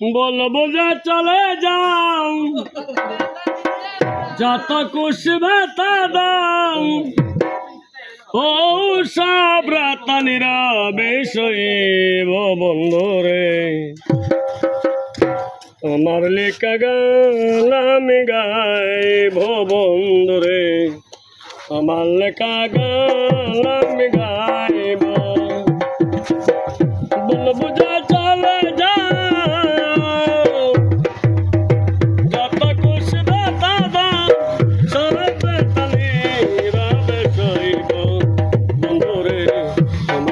বলব যে চলে যাও। যত খুশি ভাতা দাও। ও সব রাতানিরা বিষয়ে বন্ধরে আমার লেখা গান আমি গাইব বন্ধুরে আমার লেখা গান আমি গাইব। বলব Hello.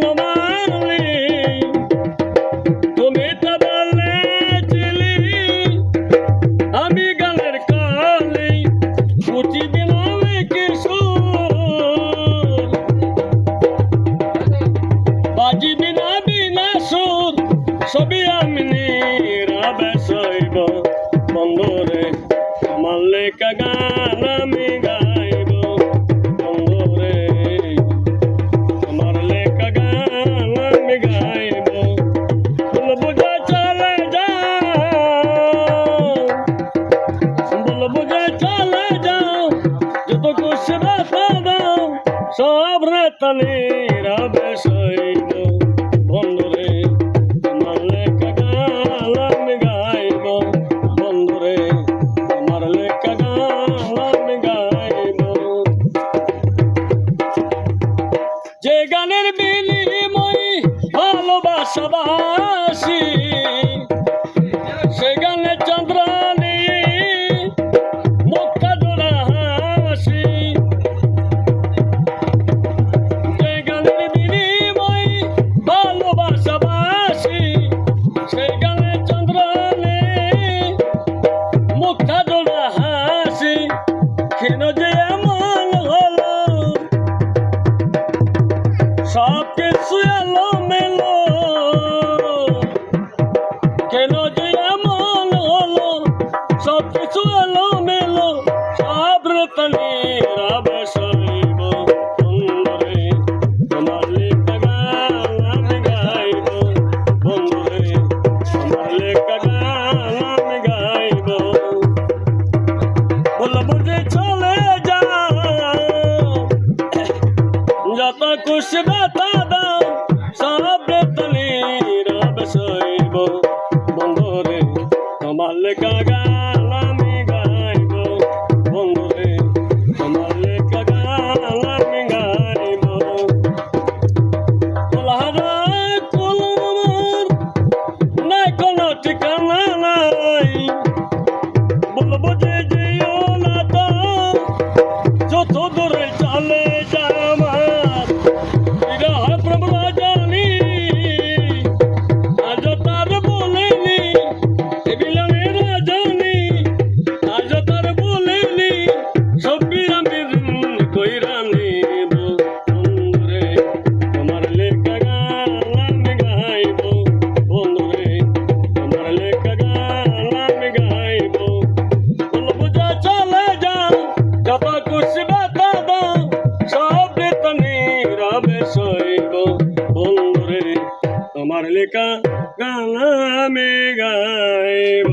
Paloma. রাতা দাও সব আমার লেখা বন্ধুরে, আমার লেখা গান আমি গাইব। যে গানের বিনিময় ভালোবাসাবাসী, সে গানে চন্দ্রানী এলো মেলো কেন যে এমন হলো সব কিছু এলো মেলো সব রতনে রাবে সইব বন্ধুরে তোমার লেখা গান আমি গাইব বন্ধুরে তোমার লেখা গান আমি গাইব বলব সইব বন্ধুরে, তোমার লেখা গান আমি গাইব। বন্ধুরে, তোমার লেখা গান আমি গাইব। কোলাহারা কোলার নাই কোনো ঠিকানা নাই। বলব যে তোমার লেখা গান আমি গাইব